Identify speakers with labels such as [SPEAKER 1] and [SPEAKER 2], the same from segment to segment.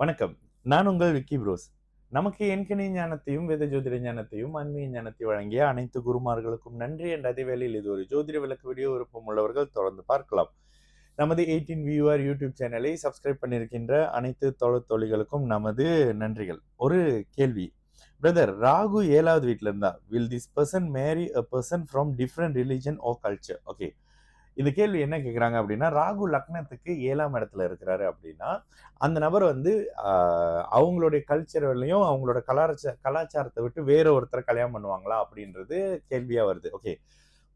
[SPEAKER 1] வணக்கம். நான் உங்கள் விக்கி ப்ரோஸ். நமக்கு எண்கணி ஞானத்தையும் வேத ஜோதிட ஞானத்தையும் ஆன்மீக ஞானத்தையும் வழங்கிய அனைத்து குருமார்களுக்கும் நன்றி என்ற அதேவேளையில் இது ஒரு ஜோதிட விளக்கு வீடியோ விருப்பம் உள்ளவர்கள் தொடர்ந்து பார்க்கலாம். நமது எயிட்டீன் வியூஆர் யூடியூப் சேனலை சப்ஸ்கிரைப் பண்ணியிருக்கின்ற அனைத்து தொழிற்தொழிகளுக்கும் நமது நன்றிகள். ஒரு கேள்வி. பிரதர் ராகு ஏழாவது வீட்டில் இருந்தா will this person marry a person from different religion or culture okay இந்த கேள்வி என்ன கேட்குறாங்க அப்படின்னா ராகு லக்னத்துக்கு ஏழாம் இடத்துல இருக்கிறாரு அப்படின்னா அந்த நபர் வந்து அவங்களுடைய கல்ச்சர்லையும் அவங்களோட கலாச்சார கலாச்சாரத்தை விட்டு வேற ஒருத்தரை கல்யாணம் பண்ணுவாங்களா அப்படின்றது கேள்வியாக வருது. ஓகே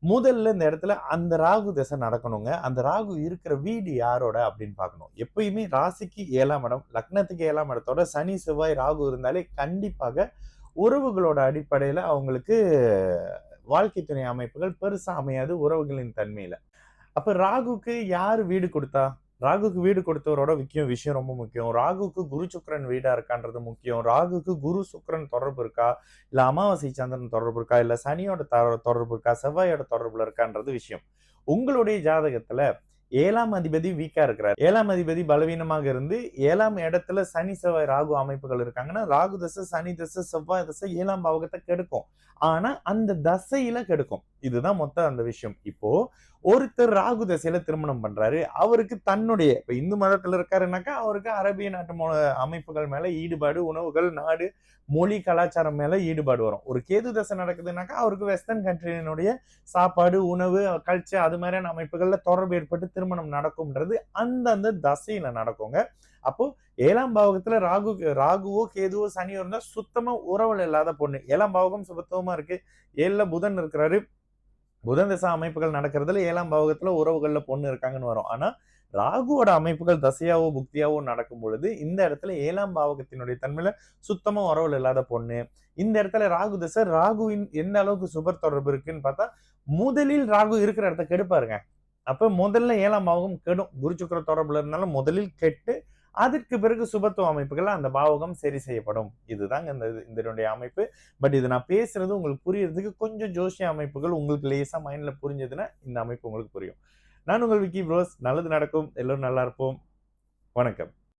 [SPEAKER 1] முதல்ல இந்த இடத்துல அந்த ராகு திசை நடக்கணுங்க. அந்த ராகு இருக்கிற வீடு யாரோட அப்படின்னு பார்க்கணும். எப்பயுமே ராசிக்கு ஏழாம் இடம் லக்னத்துக்கு ஏழாம் இடத்தோட சனி செவ்வாய் ராகு இருந்தாலே கண்டிப்பாக உறவுகளோட அடிப்படையில் அவங்களுக்கு வாழ்க்கை துணை அமைப்புகள் பெருசாக அமையாது உறவுகளின் தன்மையில். அப்ப ராகுக்கு யார் வீடு கொடுத்தா? ராகுக்கு வீடு கொடுத்தவரோட முக்கியம் விஷயம் ரொம்ப முக்கியம். ராகுக்கு குரு சுக்கரன் வீடா இருக்கான்றது முக்கியம். ராகுக்கு குரு சுக்கரன் தொடர்பு இருக்கா? இல்ல அமாவாசை சந்திரன் தொடர்பு இருக்கா? இல்ல சனியோட தொடர்பு இருக்கா? செவ்வாயோட தொடர்புல இருக்கான்றது விஷயம். உங்களுடைய ஜாதகத்துல ஏழாம் அதிபதி வீக்கா இருக்கிறார். ஏழாம் அதிபதி பலவீனமாக இருந்து ஏழாம் இடத்துல சனி செவ்வாய் ராகு அமைப்புகள் இருக்காங்கன்னா ராகு தசை சனி தசை செவ்வாய் தசை ஏழாம் பாவகத்தை கெடுக்கும். ஆனா அந்த தசையில கெடுக்கும். இதுதான் மொத்த அந்த விஷயம். இப்போ ஒருத்தர் ராகு தசையில திருமணம் பண்றாரு. அவருக்கு தன்னுடைய இப்ப இந்து மதத்துல இருக்காருனாக்கா அவருக்கு அரபிய நாட்டு அமைப்புகள் மேல ஈடுபாடு உணவுகள் நாடு மொழி கலாச்சாரம் மேல ஈடுபாடு வரும். ஒரு கேது தசை நடக்குதுனாக்கா அவருக்கு வெஸ்டர்ன் கண்ட்ரியினுடைய சாப்பாடு உணவு கல்ச்சர் அது மாதிரியான அமைப்புகள்ல தொடர்பு ஏற்பட்டு திருமணம் நடக்கும்ன்றது அந்தந்த தசையில நடக்குங்க. அப்போ ஏழாம் பாவகத்துல ராகு ராகுவோ கேதுவோ சனியோ இருந்தா சுத்தமா உறவுல இல்லாத பொண்ணு. ஏழாம் பாவகம் சுபத்துவமா இருக்கு. ஏழுல புதன் இருக்கிறாரு. புதன் தசை அமைப்புகள் நடக்கிறதுல ஏழாம் பாவகத்துல உறவுகள்ல பொண்ணு இருக்காங்கன்னு வரும். ஆனா ராகுவோட அமைப்புகள் தசையாவோ புக்தியாவோ நடக்கும் பொழுது இந்த இடத்துல ஏழாம் பாவகத்தினுடைய தன்மையில சுத்தமா உறவுல இல்லாத பொண்ணு. இந்த இடத்துல ராகு தசை ராகுவின் எந்த அளவுக்கு சுபர் தொடர்பு இருக்குன்னு பார்த்தா முதலில் ராகு இருக்கிற இடத்த கெடுப்பாருங்க அப்ப முதல்ல ஏழாம் பாவகம் கெடும். குரு சுக்கிர தொடர்புல இருந்தாலும் முதலில் கெட்டு அதற்கு பிறகு சுபத்துவ அமைப்புகள் அந்த பாவகம் சரி செய்யப்படும். இதுதாங்க இந்த இது- இதனுடைய அமைப்பு. பட் இது நான் பேசுறது உங்களுக்கு புரியறதுக்கு கொஞ்சம் ஜோசிய அமைப்புகள் உங்களுக்கு லேசா மைண்ட்ல புரிஞ்சதுன்னா இந்த அமைப்பு உங்களுக்கு புரியும். நான் உங்கள் விக்கி ப்ரோஸ் நல்லது நடக்கும். எல்லோரும் நல்லா இருப்போம். வணக்கம்.